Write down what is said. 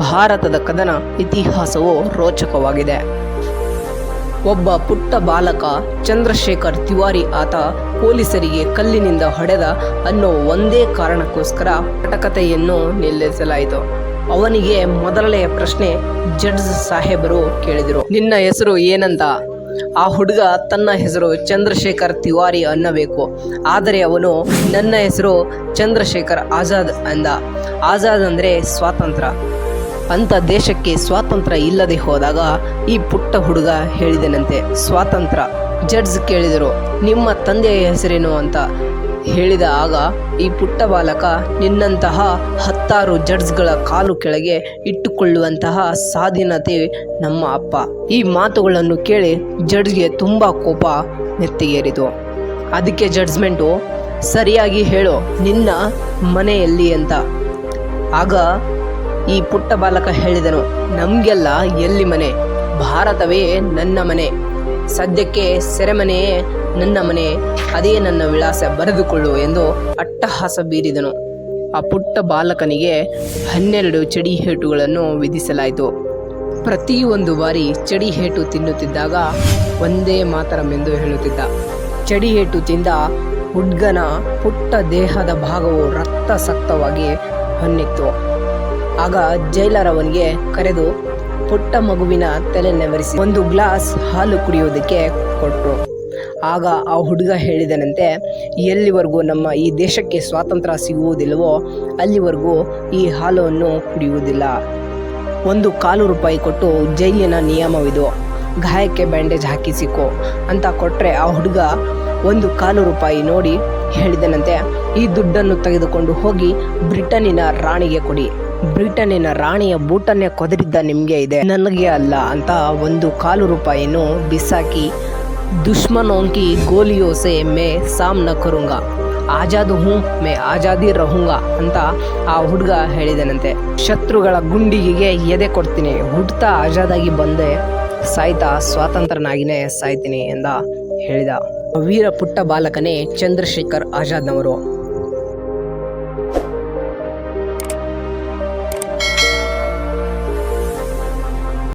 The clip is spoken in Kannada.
ಭಾರತದ ಕದನ ಇತಿಹಾಸವು ರೋಚಕವಾಗಿದೆ. ಒಬ್ಬ ಪುಟ್ಟ ಬಾಲಕ ಚಂದ್ರಶೇಖರ್ ತಿವಾರಿ ಆತ ಪೊಲೀಸರಿಗೆ ಕಲ್ಲಿನಿಂದ ಹೊಡೆದ ಅನ್ನೋ ಒಂದೇ ಕಾರಣಕ್ಕೋಸ್ಕರ ಪಟಕತೆಯನ್ನು ನಿಲ್ಲಿಸಲಾಯಿತು. ಅವನಿಗೆ ಮೊದಲನೆಯ ಪ್ರಶ್ನೆ ಜಡ್ಜ್ ಸಾಹೇಬರು ಕೇಳಿದರು. ನಿನ್ನ ಹೆಸರು ಏನಂತ? ಆ ಹುಡುಗ ತನ್ನ ಹೆಸರು ಚಂದ್ರಶೇಖರ್ ತಿವಾರಿ ಅನ್ನಬೇಕು. ಆದರೆ ಅವನು ನನ್ನ ಹೆಸರು ಚಂದ್ರಶೇಖರ್ ಆಜಾದ್ ಅಂದ. ಆಜಾದ್ ಅಂದರೆ ಸ್ವಾತಂತ್ರ್ಯ. ಅಂತ ದೇಶಕ್ಕೆ ಸ್ವಾತಂತ್ರ್ಯ ಇಲ್ಲದೆ ಹೋದಾಗ ಈ ಪುಟ್ಟ ಹುಡುಗ ಹೇಳಿದನಂತೆ. ಸ್ವಾತಂತ್ರ್ಯ, ಜಡ್ಜ್ ಕೇಳಿದರು. ನಿಮ್ಮ ತಂದೆಯ ಹೆಸರೇನು ಅಂತ ಹೇಳಿದ ಆಗ ಈ ಪುಟ್ಟ ಬಾಲಕ ನಿನ್ನಂತಹ ಹತ್ತಾರು ಜಡ್ಜ್ಗಳ ಕಾಲು ಕೆಳಗೆ ಇಟ್ಟುಕೊಳ್ಳುವಂತಹ ಸಾಧೀನತೆ ನಮ್ಮ ಅಪ್ಪ. ಈ ಮಾತುಗಳನ್ನು ಕೇಳಿ ಜಡ್ಜ್ಗೆ ತುಂಬ ಕೋಪ ನೆತ್ತಿಗೇರಿತು. ಅದಕ್ಕೆ ಜಡ್ಜ್ಮೆಂಟು, ಸರಿಯಾಗಿ ಹೇಳು, ನಿನ್ನ ಮನೆಯಲ್ಲಿ ಅಂತ. ಆಗ ಈ ಪುಟ್ಟ ಬಾಲಕ ಹೇಳಿದನು, ನಮಗೆಲ್ಲ ಎಲ್ಲಿ ಮನೆ? ಭಾರತವೇ ನನ್ನ ಮನೆ. ಸದ್ಯಕ್ಕೆ ಸೆರೆಮನೆಯೇ ನನ್ನ ಮನೆ. ಅದೇ ನನ್ನ ವಿಳಾಸ ಬರೆದುಕೊಳ್ಳು ಎಂದು ಅಟ್ಟಹಾಸ ಬೀರಿದನು. ಆ ಪುಟ್ಟ ಬಾಲಕನಿಗೆ ಹನ್ನೆರಡು ಚಡಿ ಹೇಟುಗಳನ್ನು ವಿಧಿಸಲಾಯಿತು. ಪ್ರತಿಯೊಂದು ಬಾರಿ ಚಡಿ ಹೇಟು ತಿನ್ನುತ್ತಿದ್ದಾಗ ಒಂದೇ ಮಾತರಮೆಂದು ಹೇಳುತ್ತಿದ್ದ. ಚಡಿ ಹೇಟು ತಿಂದ ಹುಡ್ಗನ ಪುಟ್ಟ ದೇಹದ ಭಾಗವು ರಕ್ತಸಕ್ತವಾಗಿ ಹೊನ್ನಿತ್ತು. ಆಗ ಜೈಲರ್ ಅವನಿಗೆ ಕರೆದು ಪುಟ್ಟ ಮಗುವಿನ ತಲೆ ನೆವರಿಸಿ ಒಂದು ಗ್ಲಾಸ್ ಹಾಲು ಕುಡಿಯೋದಕ್ಕೆ ಕೊಟ್ಟರು ಆಗ ಆ ಹುಡುಗ ಹೇಳಿದನಂತೆ, ಎಲ್ಲಿವರೆಗೂ ನಮ್ಮ ಈ ದೇಶಕ್ಕೆ ಸ್ವಾತಂತ್ರ್ಯ ಸಿಗುವುದಿಲ್ಲವೋ, ಅಲ್ಲಿವರೆಗೂ ಈ ಹಾಲನ್ನು ಕುಡಿಯುವುದಿಲ್ಲ. ಒಂದು ಕಾಲು ರೂಪಾಯಿ ಕೊಟ್ಟು ಜೈಲಿನ ನಿಯಮವಿದು. ಗಾಯಕ್ಕೆ ಬ್ಯಾಂಡೇಜ್ ಹಾಕಿಸಿಕೊ ಅಂತ ಕೊಟ್ಟರೆ ಆ ಹುಡುಗ ಒಂದು ಕಾಲು ರೂಪಾಯಿ ನೋಡಿ ಹೇಳಿದನಂತೆ, ಈ ದುಡ್ಡನ್ನು ತೆಗೆದುಕೊಂಡು ಹೋಗಿ ಬ್ರಿಟನ್ನಿನ ರಾಣಿಗೆ ಕೊಡಿ. ಬ್ರಿಟನ್ನಿನ ರಾಣಿಯ ಬೂಟನ್ನೇ ಕೊದರಿದ್ದ ನಿಮಗೆ ಇದೆ. ನನಗೆ ಅಲ್ಲ ಅಂತ ಒಂದು ಕಾಲು ರೂಪಾಯಿಯನ್ನು ಬಿಸಾಕಿ ದುಶ್ಮನೋಂಕಿ ಗೋಲಿಯೋಸೆ ಮೇ ಸಾಮ್ನ ಕರುಂಗ, ಆಜಾದ್ ಹೂ ಮೇ ಆಜಾದಿ ರಹುಂಗ ಅಂತ ಆ ಹುಡುಗ ಹೇಳಿದನಂತೆ. ಶತ್ರುಗಳ ಗುಂಡಿಗೆಗೆ ಎದೆ ಕೊಡ್ತೀನಿ. ಹುಡ್ತಾ ಆಜಾದಾಗಿ ಬಂದೆ, ಸಾಯ್ತಾ ಸ್ವಾತಂತ್ರ್ಯನಾಗಿನೇ ಸಾಯ್ತೀನಿ ಎಂದ ಹೇಳಿದ. ವೀರ ಪುಟ್ಟ ಬಾಲಕನೇ ಚಂದ್ರಶೇಖರ್ ಆಜಾದ್ನವರು.